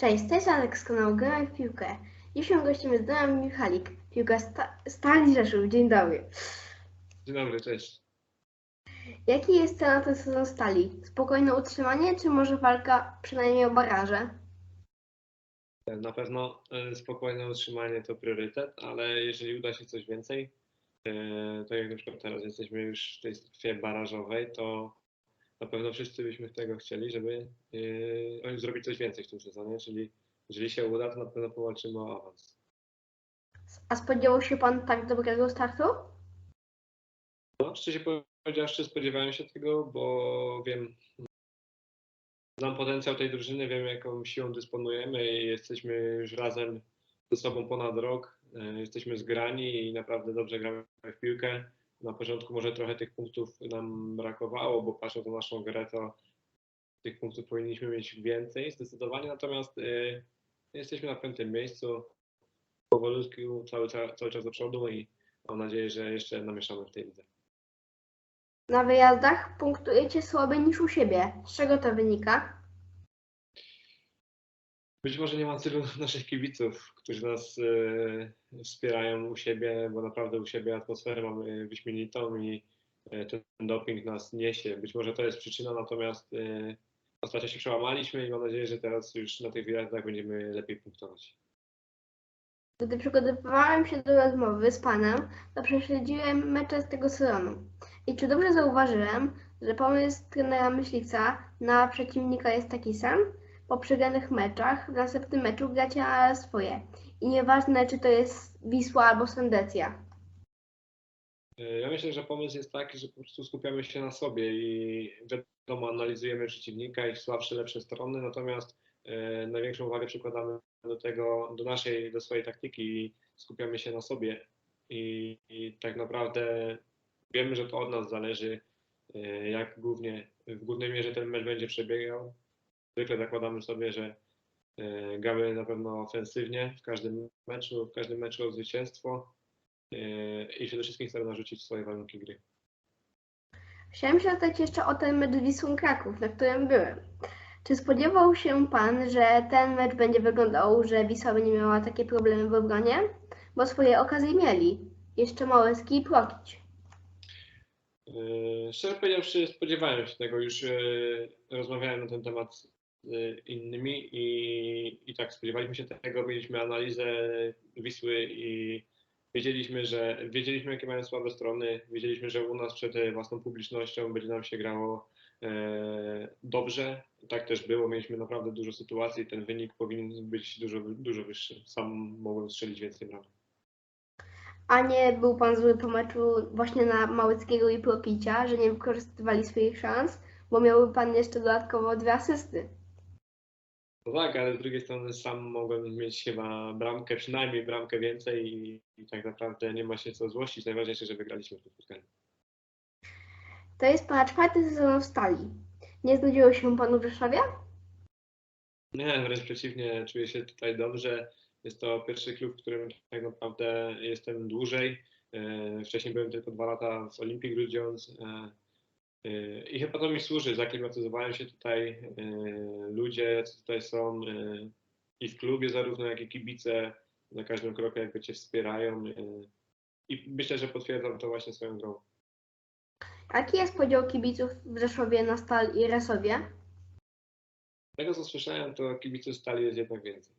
Cześć, to jest Alek z kanału Gramy w piłkę. Dzisiejszym gościem jest Damian Michalik, piłka sta Stali Rzeszów. Dzień dobry. Dzień dobry, cześć. Jaki jest cel na ten sezon Stali? Spokojne utrzymanie, czy może walka przynajmniej o baraże? Na pewno e, spokojne utrzymanie to priorytet, ale jeżeli uda się coś więcej, e, tak jak na przykład teraz jesteśmy już w tej strefie barażowej, to na pewno wszyscy byśmy tego chcieli, żeby e, zrobić coś więcej w tym sezonie, czyli jeżeli się uda, to na pewno powalczymy o awans. A spodziewał się Pan tak dobrego startu? No, szczerze powiedziawszy, spodziewałem się tego, bo wiem, znam potencjał tej drużyny, wiem jaką siłą dysponujemy i jesteśmy już razem ze sobą ponad rok. E, Jesteśmy zgrani i naprawdę dobrze gramy w piłkę. Na początku może trochę tych punktów nam brakowało, bo patrząc na naszą grę, to tych punktów powinniśmy mieć więcej zdecydowanie, natomiast y, jesteśmy na piątym miejscu, powolutku cały, ca- cały czas do przodu i mam nadzieję, że jeszcze namieszamy w tej lidze. Na wyjazdach punktujecie słabiej niż u siebie. Z czego to wynika? Być może nie ma tylu naszych kibiców, którzy nas e, wspierają u siebie, bo naprawdę u siebie atmosferę mamy wyśmienitą i e, ten doping nas niesie. Być może to jest przyczyna, natomiast e, ostatnio się przełamaliśmy i mam nadzieję, że teraz już na tych wyjazdach będziemy lepiej punktować. Gdy przygotowywałem się do rozmowy z Panem, to prześledziłem mecze z tego sezonu. I czy dobrze zauważyłem, że pomysł trenera Myśliwca na przeciwnika jest taki sam? Po przegranych meczach w następnym meczu gracie na swoje. I nieważne, czy to jest Wisła albo Sandecja. E, Ja myślę, że pomysł jest taki, że po prostu skupiamy się na sobie i wiadomo, analizujemy przeciwnika, ich słabsze, lepsze strony, natomiast e, największą uwagę przykładamy do tego, do naszej, do swojej taktyki i skupiamy się na sobie. I, i tak naprawdę wiemy, że to od nas zależy, e, jak głównie, w głównej mierze ten mecz będzie przebiegał. Zwykle zakładamy sobie, że e, gramy na pewno ofensywnie w każdym meczu, w każdym meczu o zwycięstwo Yy, i przede wszystkim chcemy narzucić swoje warunki gry. Chciałem się zapytać jeszcze o ten mecz Wisłą Kraków, na którym byłem. Czy spodziewał się Pan, że ten mecz będzie wyglądał, że Wisła będzie miała takie problemy w obronie? Bo swoje okazje mieli. Jeszcze Małecki i Prokić. Yy, Szczerze powiedziawszy, spodziewałem się tego, już rozmawiałem na ten temat innymi i, i tak spodziewaliśmy się tego, mieliśmy analizę Wisły i wiedzieliśmy, że wiedzieliśmy jakie mają słabe strony, wiedzieliśmy, że u nas przed własną publicznością będzie nam się grało e, dobrze. Tak też było, mieliśmy naprawdę dużo sytuacji, ten wynik powinien być dużo, dużo wyższy. Sam mogłem strzelić więcej bramek. A nie był Pan zły po meczu właśnie na Małeckiego i Prokicia, że nie wykorzystywali swoich szans, bo miałby Pan jeszcze dodatkowo dwie asysty. No tak, ale z drugiej strony sam mogłem mieć chyba bramkę, przynajmniej bramkę więcej i, i tak naprawdę nie ma się co złościć. Najważniejsze, że wygraliśmy w tym spotkaniu. To jest Pana czwarty sezon w Stali. Nie znudziło się Panu w Rzeszowie? Nie, wręcz przeciwnie, czuję się tutaj dobrze. Jest to pierwszy klub, w którym tak naprawdę jestem dłużej. E, Wcześniej byłem tylko dwa lata w Olympic Grudziądz. E, I chyba to mi służy. Zaklimatyzowałem się tutaj. e, Ludzie, jacy tutaj są e, i w klubie zarówno, jak i kibice na każdym kroku jakby cię wspierają. I myślę, że potwierdzam to właśnie swoją grą. Jaki jest podział kibiców w Rzeszowie na Stal i Resowie? Z tego co słyszałem, to kibiców stali jest jednak więcej.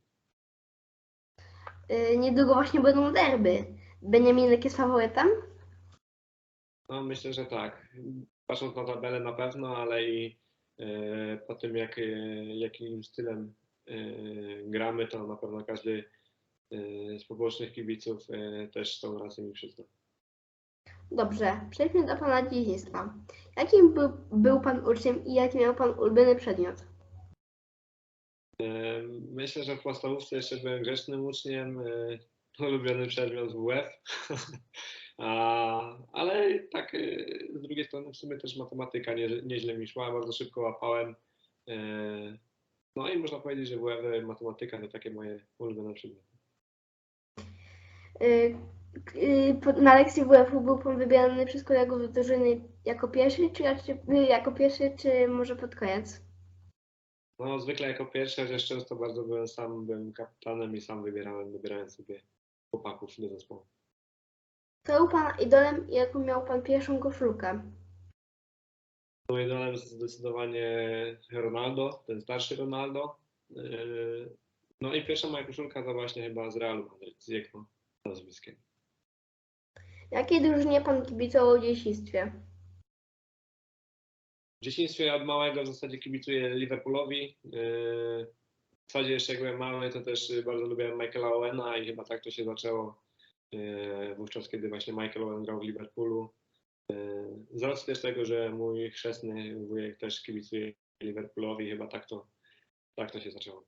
Niedługo właśnie będą derby. Beniaminek jest faworytem? No, myślę, że tak. Patrząc na tabelę na pewno, ale i e, po tym, jak, e, jakim stylem e, gramy, to na pewno każdy z pobocznych kibiców też tą rację mi przyzna. Dobrze, przejdźmy do Pana dzieciństwa. Jakim był, był Pan uczniem i jaki miał Pan ulubiony przedmiot? Myślę, że w podstawówce jeszcze byłem grzecznym uczniem. Ulubiony przedmiot WF. A, ale tak e, z drugiej strony w sumie też matematyka nie, nieźle mi szła, bardzo szybko łapałem. E, No i można powiedzieć, że WF, matematyka to takie moje ulubione przedmioty. Na lekcji WF-u był Pan wybierany przez kolegów z drużyny jako pierwszy, czy jako pierwszy, czy może pod koniec? No zwykle jako pierwszy, chociaż często bardzo byłem sam, byłem kapitanem i sam wybierałem, wybierałem sobie chłopaków do zespołu. Był Pana idolem i jaką miał Pan pierwszą koszulkę? Moim idolem jest zdecydowanie Ronaldo, ten starszy Ronaldo. Yy, No i pierwsza moja koszulka to właśnie chyba z Realu Madryt, z jego nazwiskiem. Jakiej drużynie Pan kibicował w dzieciństwie? W dzieciństwie od małego w zasadzie kibicuję Liverpoolowi. Yy, W zasadzie jeszcze jak byłem mały, to też bardzo lubiłem Michaela Owena i chyba tak to się zaczęło wówczas, kiedy właśnie Michael Owen grał w Liverpoolu. Yy, Z racji też tego, że mój chrzestny wujek też kibicuje Liverpoolowi, chyba tak to, tak to się zaczęło.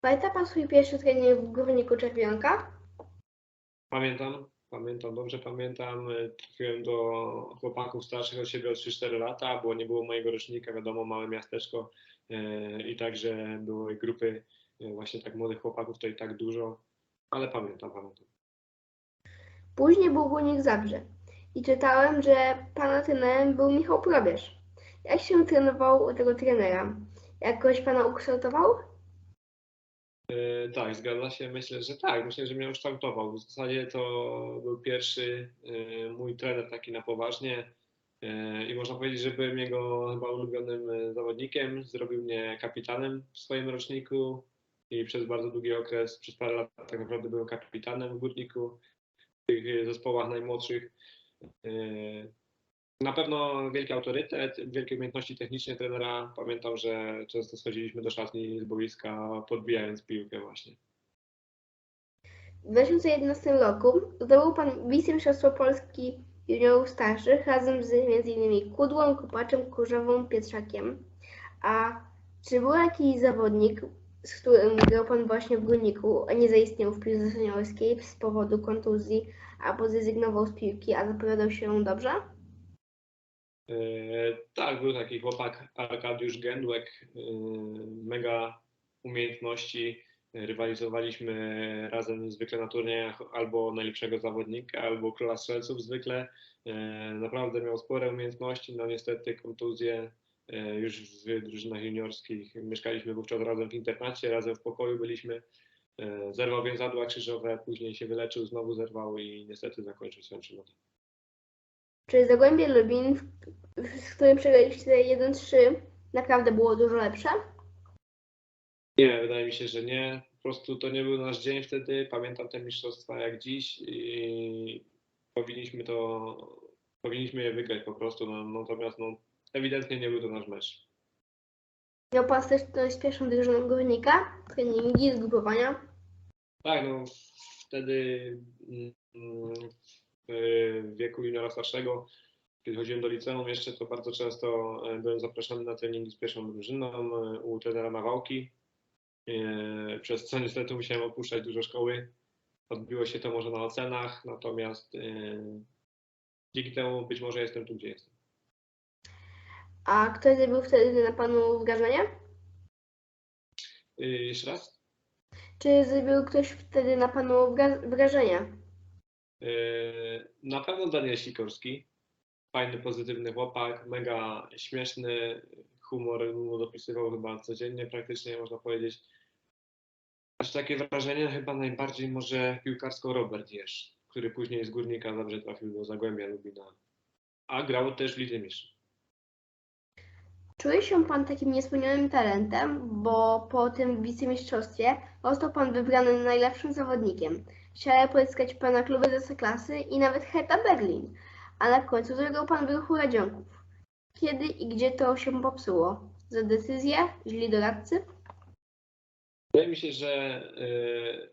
Pamięta Pan swój pierwszy trening w Górniku Czerwionka? Pamiętam, pamiętam, dobrze pamiętam. y, Trafiłem do chłopaków starszych od siebie o 3-4 lata, bo nie było mojego rocznika, wiadomo, małe miasteczko i także były grupy właśnie tak młodych chłopaków, to i tak dużo, ale pamiętam, pamiętam. Później był Górnik Zabrze. I czytałem, że Pana trenerem był Michał Probierz. Jak się trenował u tego trenera? Jakoś Pana ukształtował? Y, Tak, zgadza się. Myślę, że tak. Myślę, że mnie ukształtował. W zasadzie to był pierwszy y, mój trener taki na poważnie. Y, I można powiedzieć, że byłem jego chyba ulubionym zawodnikiem. Zrobił mnie kapitanem w swoim roczniku i przez bardzo długi okres, przez parę lat tak naprawdę byłem kapitanem w Górniku, tych y, zespołach najmłodszych. Y, Na pewno wielki autorytet, wielkie umiejętności techniczne trenera. Pamiętam, że często schodziliśmy do szatni z boiska, podbijając piłkę właśnie. W 2011 roku zdobył Pan wicemistrzostwo Polski juniorów starszych razem z m.in. Kudłą, Kopaczem, Kurzową, Pietrzakiem. A czy był jakiś zawodnik, z którym grał Pan właśnie w Górniku, nie zaistniał w piłce seniorskiej z powodu kontuzji albo zrezygnował z piłki, a zapowiadał się dobrze? E, Tak, był taki chłopak Arkadiusz Gędłek, e, mega umiejętności. Rywalizowaliśmy razem zwykle na turniejach albo najlepszego zawodnika, albo króla strzelców zwykle. E, Naprawdę miał spore umiejętności, no niestety kontuzje już w drużynach juniorskich. Mieszkaliśmy wówczas razem w internacie, razem w pokoju byliśmy. E, Zerwał więzadła krzyżowe, później się wyleczył, znowu zerwał i niestety zakończył swoją przygodę. Czy Zagłębie Lubin, z którym przegraliście 1-3, naprawdę było dużo lepsze? Nie, wydaje mi się, że nie. Po prostu to nie był nasz dzień wtedy. Pamiętam te mistrzostwa jak dziś i powinniśmy to, powinniśmy je wygrać po prostu. No, natomiast no, ewidentnie nie był to nasz mecz. Miał Pan styczność z pierwszą drużyną Górnika, treningi, zgrupowania. Tak, no wtedy mm, w wieku juniora starszego, kiedy chodziłem do liceum jeszcze, to bardzo często e, byłem zapraszany na treningi z pierwszą drużyną e, u trenera Nawałki, e, przez co niestety musiałem opuszczać dużo szkoły. Odbiło się to może na ocenach, natomiast dzięki temu być może jestem tu, gdzie jestem. A kto zrobił wtedy na Panu wrażenie? E, Jeszcze raz? Czy zrobił ktoś wtedy na Panu wra- wrażenie? E, Na pewno Daniel Sikorski. Fajny, pozytywny chłopak, mega śmieszny, humor mu dopisywał chyba codziennie praktycznie, można powiedzieć. Aż takie wrażenie chyba najbardziej może piłkarsko Robert Jesz, który później z Górnika dobrze trafił do Zagłębia Lubina, a grał też w Lidze Mistrzów. Czuje się Pan takim niespełnionym talentem, bo po tym wicemistrzostwie został Pan wybrany najlepszym zawodnikiem. Chciał pozyskać Pana kluby ze klasy i nawet Hertha Berlin, a na końcu zrobił Pan w ruchu Radzionków. Kiedy i gdzie to się popsuło? Za decyzję? Źli doradcy? Wydaje mi się, że e,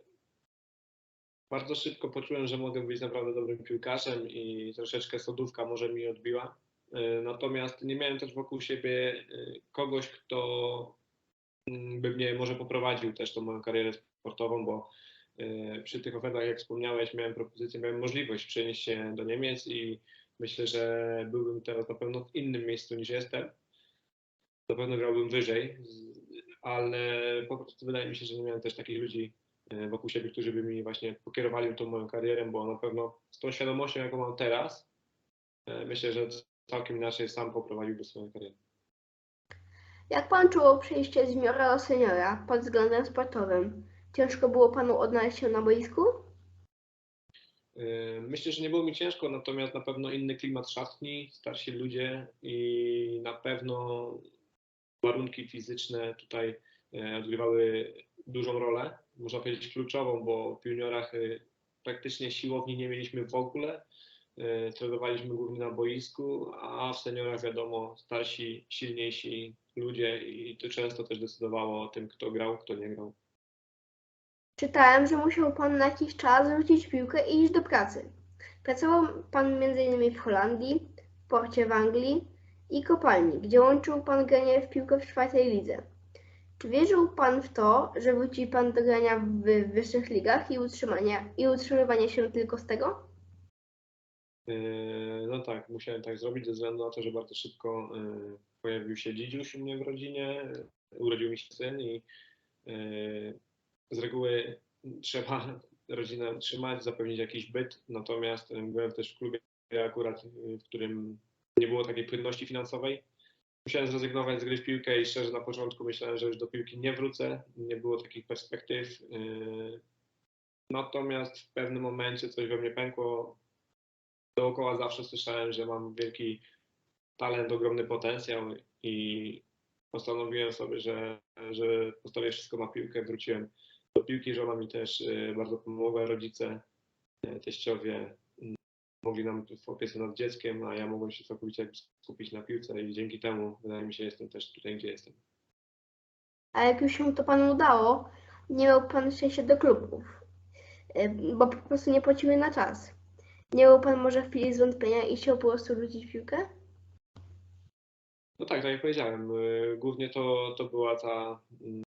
bardzo szybko poczułem, że mogę być naprawdę dobrym piłkarzem i troszeczkę sodówka może mi odbiła. E, Natomiast nie miałem też wokół siebie e, kogoś, kto mm, by mnie może poprowadził też tą moją karierę sportową, bo e, przy tych ofertach, jak wspomniałeś, miałem propozycję, miałem możliwość przenieść się do Niemiec i myślę, że byłbym teraz na pewno w innym miejscu niż jestem. Na pewno grałbym wyżej, ale po prostu wydaje mi się, że nie miałem też takich ludzi wokół siebie, którzy by mi właśnie pokierowali tą moją karierę, bo na pewno z tą świadomością, jaką mam teraz, myślę, że całkiem inaczej sam poprowadziłby swoją karierę. Jak pan czuł przejście z juniora do seniora pod względem sportowym? Ciężko było panu odnaleźć się na boisku? Yy, Myślę, że nie było mi ciężko, natomiast na pewno inny klimat szatni, starsi ludzie i na pewno warunki fizyczne tutaj e, odgrywały dużą rolę, można powiedzieć kluczową, bo w juniorach e, praktycznie siłowni nie mieliśmy w ogóle. Trenowaliśmy głównie na boisku, a w seniorach wiadomo starsi, silniejsi ludzie i to często też decydowało o tym, kto grał, kto nie grał. Czytałem, że musiał pan na jakiś czas rzucić piłkę i iść do pracy. Pracował pan m.in. w Holandii, w porcie w Anglii i kopalni, gdzie łączył pan granie w piłkę w czwartej lidze. Czy wierzył pan w to, że wróci pan do grania w wyższych ligach i, utrzymania, i utrzymywania się tylko z tego? Yy, No tak, musiałem tak zrobić ze względu na to, że bardzo szybko yy, pojawił się dzidziuś u mnie w rodzinie, urodził mi się syn i yy, z reguły trzeba rodzinę utrzymać, zapewnić jakiś byt, natomiast byłem też w klubie akurat, w którym nie było takiej płynności finansowej. Musiałem zrezygnować z gry w piłkę i szczerze na początku myślałem, że już do piłki nie wrócę, nie było takich perspektyw. Natomiast w pewnym momencie coś we mnie pękło, dookoła zawsze słyszałem, że mam wielki talent, ogromny potencjał i postanowiłem sobie, że, że postawię wszystko na piłkę. Wróciłem do piłki, żona mi też e, bardzo pomogła, rodzice, e, teściowie mm, mogli nam w opiece nad dzieckiem, a ja mogłem się całkowicie skupić na piłce i dzięki temu wydaje mi się, jestem też tutaj, gdzie jestem. A jak już się to panu udało, nie miał pan szczęścia do klubów, y, bo po prostu nie płaciły na czas. Był pan może w chwili zwątpienia i chciał po prostu rzucić piłkę? No tak, tak jak powiedziałem, y, głównie to, to była ta mm,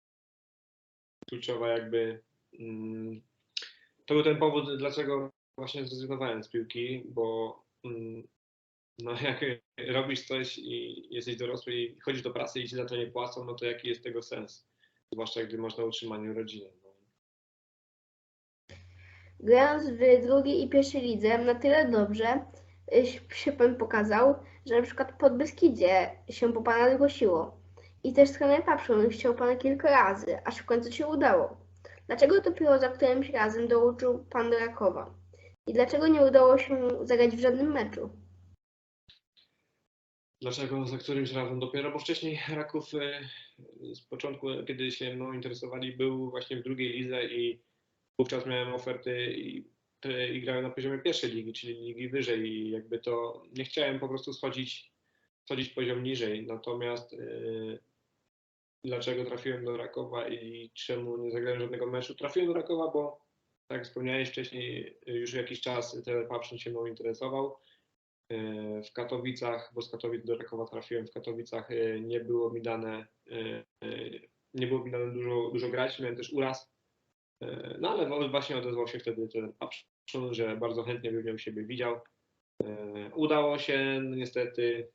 kluczowa jakby, mm, to był ten powód, dlaczego właśnie zrezygnowałem z piłki, bo mm, no jak robisz coś i jesteś dorosły i chodzisz do pracy i ci za to nie płacą, no to jaki jest tego sens? Zwłaszcza gdy masz na utrzymaniu rodziny. Grając w drugiej i pierwszej lidze na tyle dobrze y, się pan pokazał, że na przykład pod Beskidzie się po pana zgłosiło. I też trener Papszun chciał pana kilka razy, aż w końcu się udało. Dlaczego dopiero za którymś razem dołączył pan do Rakowa? I dlaczego nie udało się zagrać w żadnym meczu? Dlaczego za którymś razem dopiero? Bo wcześniej Raków e, z początku, kiedy się mną interesowali, był właśnie w drugiej lidze i wówczas miałem oferty i, i grałem na poziomie pierwszej ligi, czyli ligi wyżej i jakby to nie chciałem po prostu schodzić, schodzić poziom niżej. Natomiast e, dlaczego trafiłem do Rakowa i czemu nie zagrałem żadnego meczu? Trafiłem do Rakowa, bo tak jak wspomniałeś wcześniej, już jakiś czas ten Papszyn się mną interesował e, w Katowicach, bo z Katowic do Rakowa trafiłem, w Katowicach e, nie było mi dane, e, nie było mi dane dużo, dużo grać, miałem też uraz, no ale właśnie odezwał się wtedy ten Papszun, że bardzo chętnie by mnie siebie widział. E, Udało się, no niestety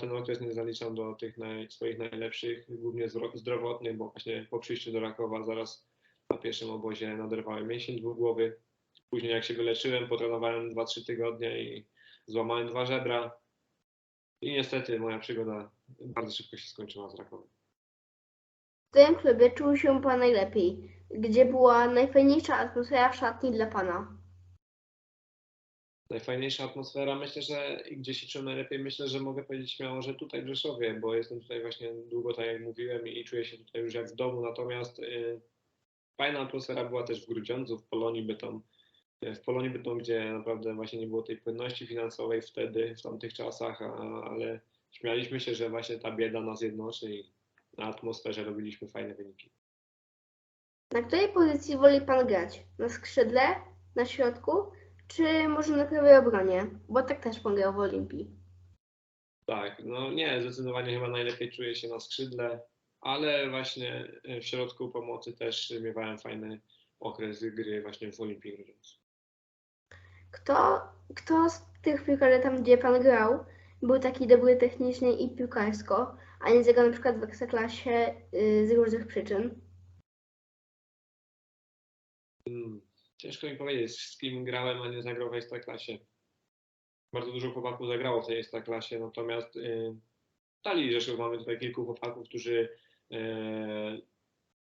ten okres nie zaliczam do tych naj, swoich najlepszych, głównie zdro- zdrowotnych, bo właśnie po przyjściu do Rakowa zaraz na pierwszym obozie naderwałem mięsień dwugłowy. Później jak się wyleczyłem, potrenowałem 2-3 tygodnie i złamałem dwa żebra. I niestety moja przygoda bardzo szybko się skończyła z Rakowem. W którym klubie czuł się pan najlepiej? Gdzie była najfajniejsza atmosfera w szatni dla pana? Najfajniejsza atmosfera, myślę, że i gdzie się czułem najlepiej, myślę, że mogę powiedzieć śmiało, że tutaj w Rzeszowie, bo jestem tutaj właśnie długo, tak jak mówiłem, i czuję się tutaj już jak w domu, natomiast y, fajna atmosfera była też w Grudziądzu, w Polonii Bytom, y, w Polonii Bytom, gdzie naprawdę właśnie nie było tej płynności finansowej wtedy, w tamtych czasach, a, ale śmialiśmy się, że właśnie ta bieda nas jednoczy i na atmosferze robiliśmy fajne wyniki. Na której pozycji woli pan grać? Na skrzydle? Na środku? Czy może na prawej obronie? Bo tak też pan grał w Olimpii. Tak, no nie, zdecydowanie chyba najlepiej czuję się na skrzydle, ale właśnie e, w środku pomocy też miewałem fajny okres gry właśnie w Olimpii Grudziądz. Kto, kto z tych piłkarzy tam, gdzie pan grał, był taki dobry technicznie i piłkarsko, a nie zagrał na przykład w Ekstraklasie y, z różnych przyczyn? Hmm, ciężko mi powiedzieć, z kim grałem, a nie zagrał w Ekstraklasie. Bardzo dużo chłopaków zagrało w tej Ekstraklasie, natomiast y, Stali Rzeszów mamy tutaj kilku chłopaków, którzy e,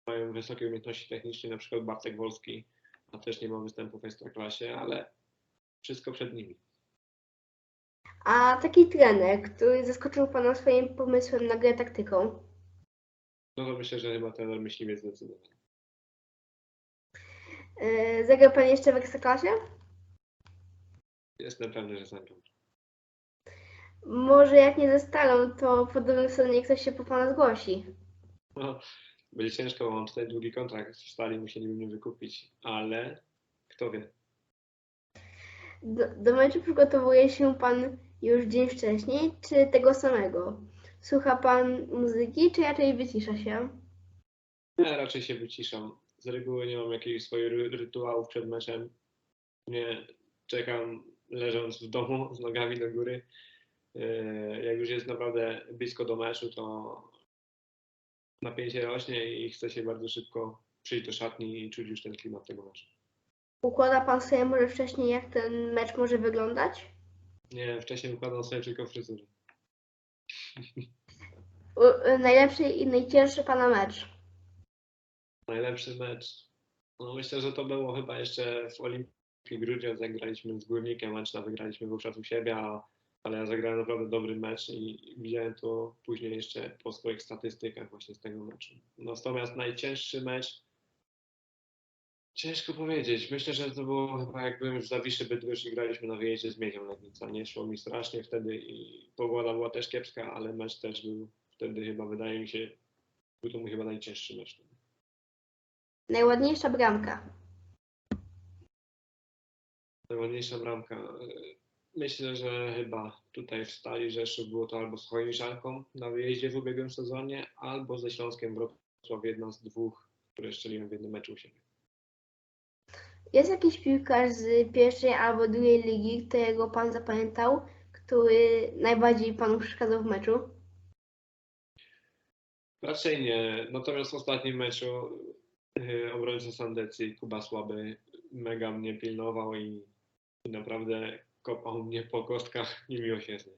mają wysokie umiejętności techniczne, na przykład Bartek Wolski, a też nie ma występu w Ekstraklasie, ale wszystko przed nimi. A taki trener, który zaskoczył Pana swoim pomysłem na grę taktyką, No to myślę, że chyba ten myśliwiec zdecydowanie. Yy, zagrał Pan jeszcze w Ekstraklasie? Jestem pewny, że zagram. Może jak nie zostaną, to po drugim stronie ktoś się po Pana zgłosi. No, będzie ciężko, bo mam tutaj długi kontrakt w stali, musieliby mnie wykupić, ale kto wie. Do, do meczu przygotowuje się Pan już dzień wcześniej, czy tego samego? Słucha Pan muzyki, czy raczej wycisza się? Ja raczej się wyciszam. Z reguły nie mam swojego ry- rytuałów przed meczem. Nie czekam leżąc w domu z nogami do góry. Yy, Jak już jest naprawdę blisko do meczu, to napięcie rośnie i chce się bardzo szybko przyjść do szatni i czuć już ten klimat tego meczu. Układa Pan sobie może wcześniej, jak ten mecz może wyglądać? Nie, wcześniej układam sobie tylko fryzurę. Najlepszy i najcięższy Pana mecz? Najlepszy mecz. No myślę, że to było chyba jeszcze w Olimpii Grudziądz, jak graliśmy z Górnikiem, mecz na wygraliśmy wówczas u siebie, ale ja zagrałem naprawdę dobry mecz i widziałem to później jeszcze po swoich statystykach właśnie z tego meczu. Natomiast najcięższy mecz, ciężko powiedzieć. Myślę, że to było chyba jak byłem w Zawiszy Bydgoszcz i graliśmy na wyjeździe z Miedzią Legnica. Nie szło mi strasznie wtedy i pogoda była też kiepska, ale mecz też był wtedy chyba, wydaje mi się, był to mój chyba najcięższy mecz. Najładniejsza bramka? Najładniejsza bramka. Myślę, że chyba tutaj w Stali Rzeszów było to albo z Chojniczanką na wyjeździe w ubiegłym sezonie, albo ze Śląskiem Wrocław, jedna z dwóch, które strzeliłem w jednym meczu u siebie. Jest jakiś piłkarz z pierwszej albo drugiej ligi, którego Pan zapamiętał, który najbardziej Panu przeszkadzał w meczu? Raczej nie. Natomiast w ostatnim meczu obrońca Sandecji, Kuba Słaby, mega mnie pilnował i, i naprawdę kopał mnie po kostkach niemiłosiernie.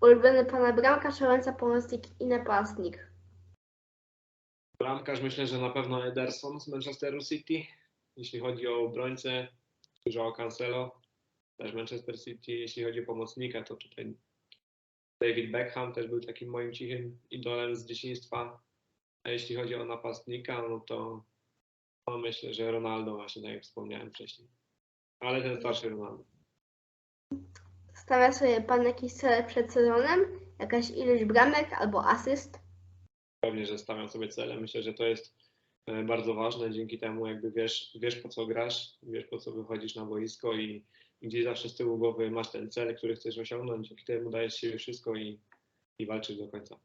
Ulubiony Pana bramka, szaleńca, pomocnik i napastnik? Bramkarz myślę, że na pewno Ederson z Manchesteru City. Jeśli chodzi o obrońcę, Joao Cancelo, też Manchester City. Jeśli chodzi o pomocnika, to tutaj David Beckham też był takim moim cichym idolem z dzieciństwa. A jeśli chodzi o napastnika, no to no myślę, że Ronaldo właśnie, tak jak wspomniałem wcześniej. Ale ten starszy Ronaldo. Stawia sobie Pan jakieś cele przed sezonem? Jakaś ilość bramek albo asyst? Pewnie, że stawiam sobie cele. Myślę, że to jest e, bardzo ważne. Dzięki temu jakby wiesz, wiesz po co grasz, wiesz po co wychodzisz na boisko i gdzieś zawsze z tyłu głowy masz ten cel, który chcesz osiągnąć. Dzięki temu dajesz siebie wszystko i, i walczysz do końca.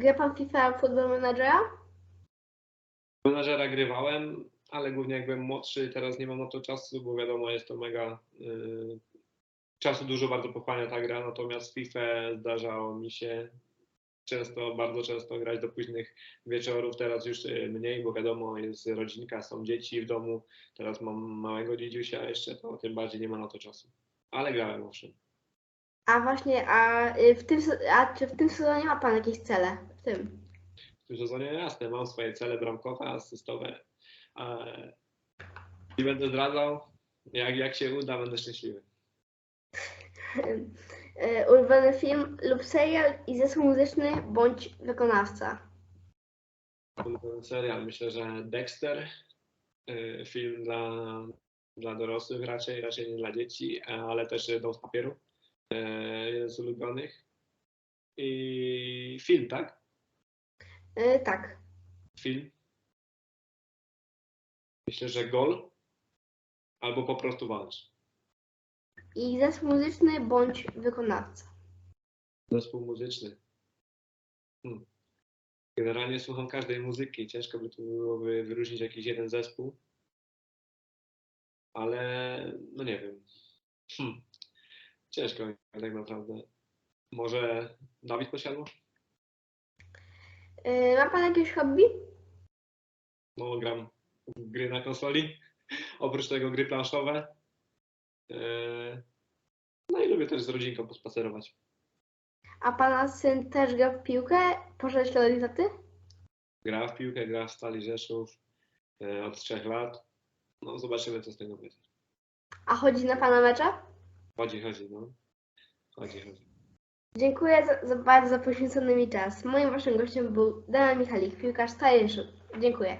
Gra Pan FIFA Football Managera? Menadżera grywałem, ale głównie jak byłem młodszy, teraz nie mam na to czasu, bo wiadomo, jest to mega. y, czasu dużo bardzo pochłania ta gra, natomiast FIFA zdarzało mi się często, bardzo często grać do późnych wieczorów, teraz już y, mniej, bo wiadomo, jest rodzinka, są dzieci w domu, teraz mam małego dziedziusia jeszcze, to tym bardziej nie ma na to czasu. Ale grałem owszem. A właśnie, a, y, w tym, se- a czy w tym sezonie ma Pan jakieś cele? W tym. W tym sezonie jasne, mam swoje cele bramkowe, asystowe. e, Nie będę zdradzał. Jak, jak się uda, będę szczęśliwy. Y, Ulubiony film lub serial i zespół muzyczny bądź wykonawca? Ulubiony serial, myślę, że Dexter. e, Film dla, dla dorosłych raczej, raczej nie dla dzieci, e, ale też Dom z papieru. E, Jeden z ulubionych. I film, tak? Y, tak. Film. Myślę, że Gol. Albo po prostu walcz. I zespół muzyczny bądź wykonawca? Zespół muzyczny. Hmm. Generalnie słucham każdej muzyki. Ciężko by tu byłoby wyróżnić jakiś jeden zespół. Ale no nie wiem. Hmm. Ciężko mi tak naprawdę. Może Dawid Posiadło? Y, Ma Pan jakieś hobby? No gram w gry na konsoli. Oprócz tego gry planszowe. Eee, No i lubię też z rodzinką pospacerować. A pana syn też gra w piłkę? Poszedł śladem taty? Gra w piłkę, gra w Stali Rzeszów e, od trzech lat. No zobaczymy, co z tego będzie. A chodzi na pana mecze? Chodzi, chodzi, no. Chodzi, chodzi. Dziękuję za, za bardzo za poświęcony mi czas. Moim waszym gościem był Damian Michalik, piłkarz Rzeszów. Dziękuję.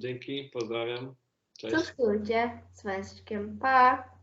Dzięki, pozdrawiam. Cześć. Co skórcie z Węsczkiem. Pa!